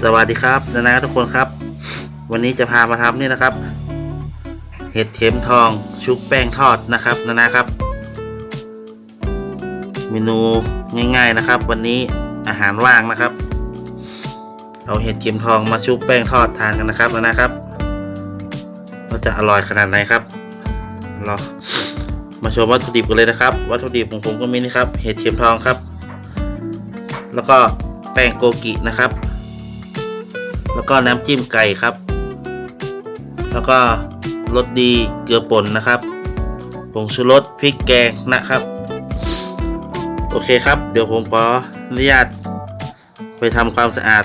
สวัสดีครับนานาทุกคนครับ วันนี้จะพามาทำนี่นะครับ เห็ดเข็มทองชุบแป้งทอดนะครับนานาครับ เมนูง่าย ๆนะครับ วันนี้อาหารว่างนะครับ เอาเห็ดเข็มทองมาชุบแป้งทอดทานกันนะครับนานาครับว่าจะอร่อยขนาดไหนครับรอมาชมวัตถุดิบกันเลยนะครับ วัตถุดิบของผมก็มีนี่ครับ เห็ดเข็มทองครับ แล้วก็แป้งโกกินะครับ แล้วก็น้ำจิ้มไก่ครับ แล้วก็รสดีเกลือป่นนะครับผงชูรสพริกแกงนะครับ โอเคครับ เดี๋ยวผมขออนุญาตไปทำความสะอาด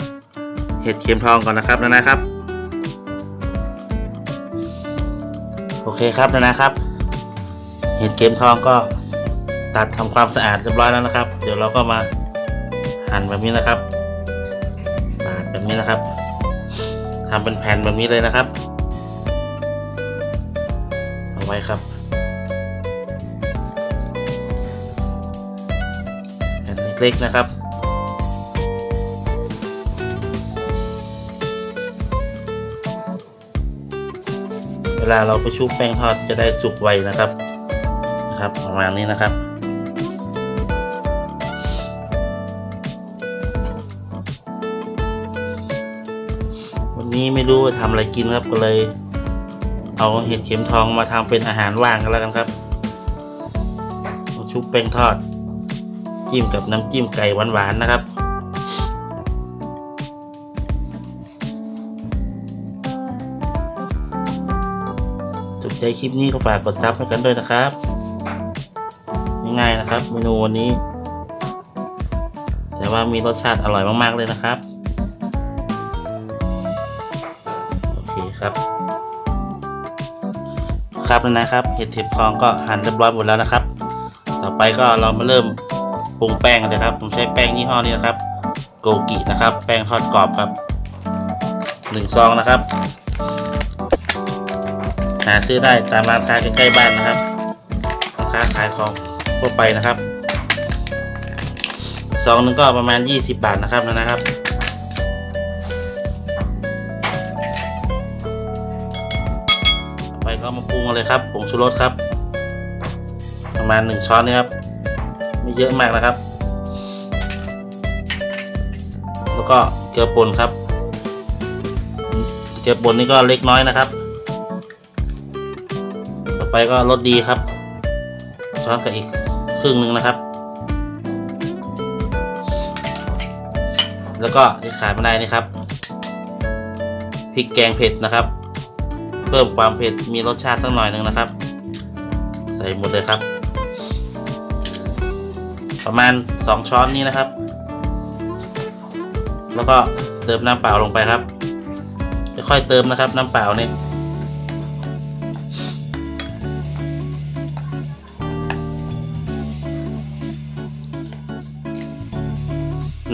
เห็ดเข็มทองก่อนนะครับนะนะครับ โอเคครับนะนะครับ เห็ดเข็มทองก็ตัดทำความสะอาดเรียบร้อยแล้วนะครับ เดี๋ยวเราก็มาหั่นแบบนี้นะครับปาดแบบนี้นะครับ ทำเป็นแผ่นแบบนี้เลยนะครับ เอาไว้ครับแผ่นเล็กๆนะครับเวลาเราไปชุบแป้งทอดจะได้สุกไวนะครับนะครับ ประมาณนี้นะครับ รู้ว่าทำอะไรกินครับก็เลย เอาเห็ดเข็มทองมาทำเป็นอาหารว่างกันแล้วกันครับ ชุบแป้งทอด จิ้มกับน้ำจิ้มไก่หวานๆนะครับถูกใจคลิปนี้ก็ฝากกดซับให้กันด้วยนะครับง่ายๆนะครับ เมนูวันนี้ แต่ว่ามีรสชาติอร่อยมากๆเลยนะครับ ครับนะครับ เห็ดเห็บทองก็หั่นเรียบร้อยหมดแล้วนะครับ ต่อไปก็เรามาเริ่มปรุงแป้งกันเลยครับ ผมใช้แป้งยี่ห้อนี้นะครับ โกกินะครับ แป้งทอดกรอบครับหนึ่งซองนะครับ หาซื้อได้ตามร้านค้าใกล้ๆบ้านนะครับร้านค้าขายของทั่วไปนะครับซองนึงก็ประมาณ 20 บาทนะครับนะครับ มาปรุงเลยครับผงชูรสครับ ประมาณ 1 ช้อนนะครับ ไม่เยอะมากนะครับ แล้วก็เกลือป่นครับ เกลือป่นนี่ก็เล็กน้อยนะครับ ต่อไปก็รสดีครับ ช้อนกับอีกครึ่งหนึ่งนะครับ แล้วก็ขาดไม่ได้นี่ครับพริกแกงเผ็ดนะครับ เพิ่มความเผ็ดมีรสชาติสักหน่อยหนึ่งนะครับ ใส่หมดเลยครับ ประมาณ 2 ช้อนนี้นะครับ แล้วก็เติมน้ำเปล่าลงไปครับค่อยเติมนะครับน้ำเปล่าเนี่ย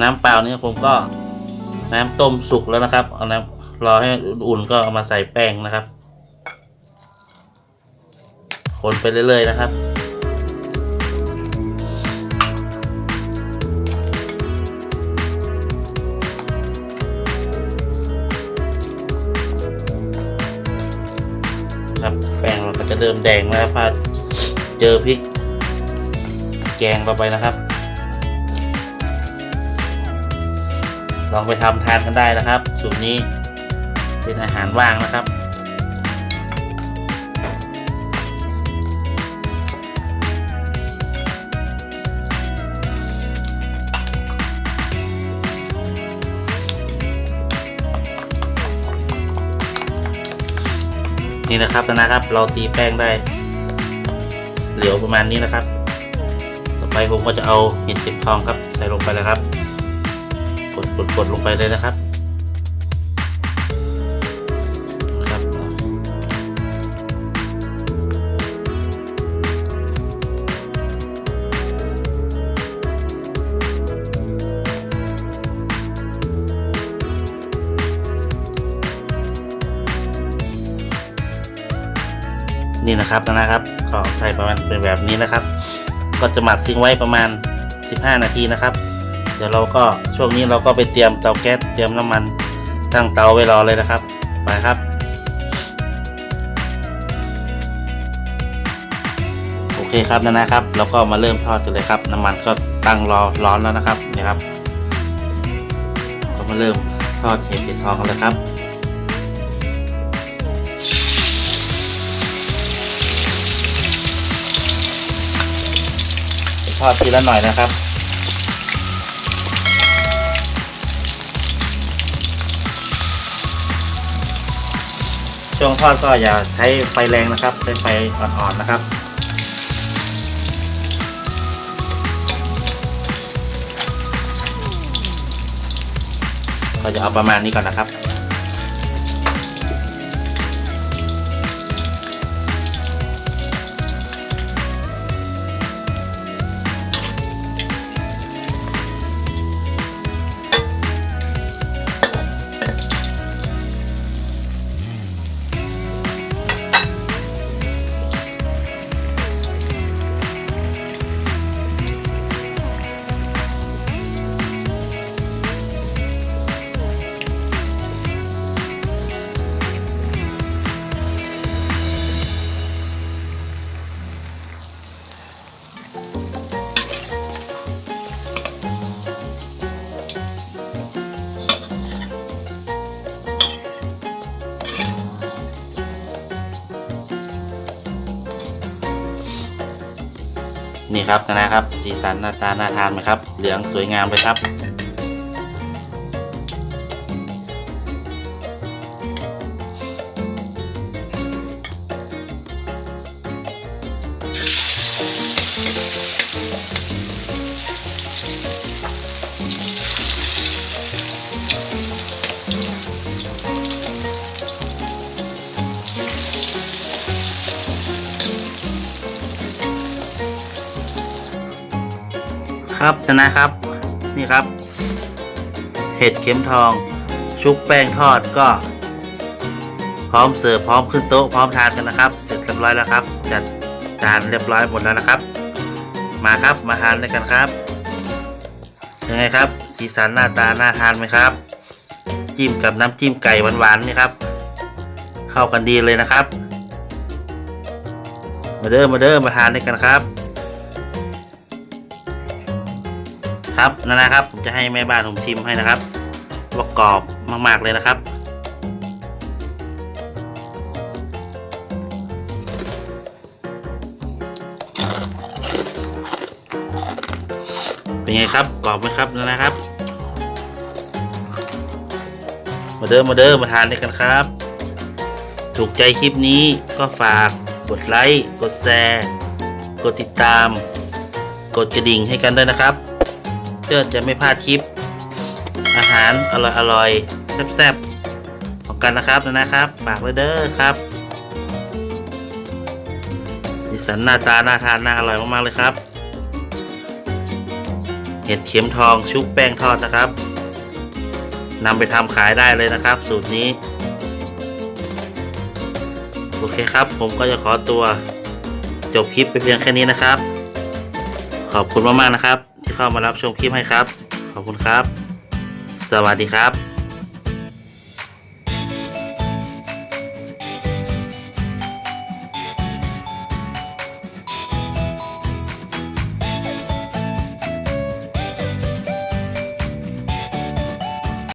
น้ำเปล่านี่ผมก็น้ำต้มสุกแล้วนะครับ เอาน้ำรอให้อุ่นก็เอามาใส่แป้งนะครับ คนไปเรื่อยๆนะครับ ครับแป้งเราก็จะเริ่มแดงแล้วพอเจอพริก แกงเราไปนะครับ ลองไปทำทานกันได้นะครับ สูตรนี้เป็นอาหารว่างนะครับ นี่นะครับนะครับ เราตีแป้งได้ เหลวประมาณนี้นะครับ ต่อไปผมก็จะเอาเห็ดเข็มทองครับ ใส่ลงไปแลยครับ กดกดกดลงไปเลยนะครับ นี่นะครับนะครับก็ใส่ประมาณเป็นแบบนี้นะครับ ก็จะหมักทิ้งไว้ประมาณ 15 นาทีนะครับ เดี๋ยวเราก็ช่วงนี้เราก็ไปเตรียมเตาแก๊สเตรียมน้ำมันตั้งเตาไว้รอเลยนะครับ ไปครับโอเคครับนะนะครับแล้วก็มาเริ่มทอดกันเลยครับ น้ำมันก็ตั้งรอร้อนแล้วนะครับนี่ครับ ก็มาเริ่มทอดเห็ดเห็ดทองกันเลยครับ อดทีละหน่อยนะครับ ช่วงทอดก็อย่าใช้ไฟแรงนะครับใช้ไฟอ่อนๆนะครับก็จะเอาประมาณนี้ก่อนนะครับ นี่ครับนะครับ สีสันหน้าตาน่าทานไหมครับ เหลืองสวยงามเลยครับ ครับชนะครับ นี่ครับ เห็ดเข็มทอง ชุบแป้งทอดก็ พร้อมเสิร์ฟพร้อมขึ้นโต๊ะพร้อมทานกันนะครับ เสร็จเรียบร้อยแล้วครับ จัดจานเรียบร้อยหมดแล้วนะครับ มาครับมาทานด้วยกันครับยังไงครับ สีสันหน้าตาน่าทานไหมครับ จิ้มกับน้ำจิ้มไก่หวานๆนี่ครับ เข้ากันดีเลยนะครับ มาเด้อมาเด้อมาทานด้วยกันครับ ครับนั่นนะครับผมจะให้แม่บ้านผมชิมให้นะครับว่ากรอบมาก ๆ เลยนะครับ เป็นไงครับกรอบไหมครับนั่นนะครับ มาเดิมมาเดิมมาทานด้วยกันครับ ถูกใจคลิปนี้ก็ฝากกดไลค์กดแชร์กดติดตาม กดกระดิ่งให้กันด้วยนะครับ เพื่อจะไม่พลาดคลิป อาหารอร่อยๆแซ่บๆของกันนะครับนะครับฝากไว้เด้อครับสีสันหน้าตาน่าทานน่าอร่อยมากๆเลยครับ เห็ดเข็มทองชุบแป้งทอดนะครับนำไปทำขายได้เลยนะครับ สูตรนี้ โอเคครับ ผมก็จะขอตัวจบคลิปไปเพียงแค่นี้นะครับ ขอบคุณมากๆนะครับ เข้ามารับชมคลิปให้ครับ ขอบคุณครับ สวัสดีครับ